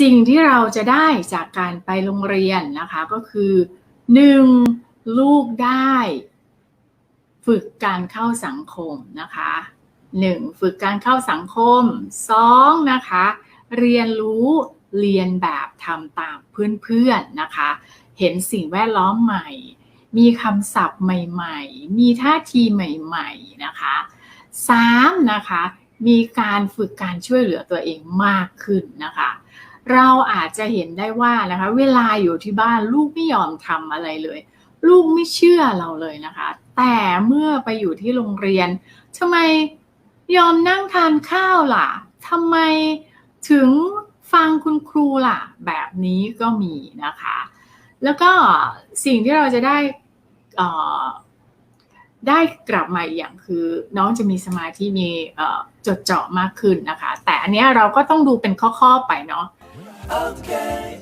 สิ่งที่เราจะได้จากการไปโรงเรียนนะคะก็คือ 1. ลูกได้ ฝึกการเข้าสังคมนะคะ 1. ฝึกการเข้าสังคม 2. นะคะ เรียนรู้เรียนแบบทำตามเพื่อนๆนะคะ เห็นสิ่งแวดล้อมใหม่ มีคำศัพท์ใหม่ๆ มีท่าทีใหม่ๆนะคะ 3. นะคะ มีการฝึกการช่วยเหลือตัวเองมากขึ้นนะคะ เราอาจจะเห็นได้ว่านะคะ เวลาอยู่ที่บ้านลูกไม่ยอมทำอะไรเลย ลูกไม่เชื่อเราเลยนะคะ แต่เมื่อไปอยู่ที่โรงเรียนทำไมยอมนั่งทานข้าวล่ะทำไมถึงฟังคุณครูล่ะ แบบนี้ก็มีนะคะ แล้วก็สิ่งที่เราจะได้ได้กลับมาอย่างคือน้องจะมีสมาธิมีจดเจาะมากขึ้นนะคะ แต่อันนี้เราก็ต้องดูเป็นข้อๆไปเนาะ Okay,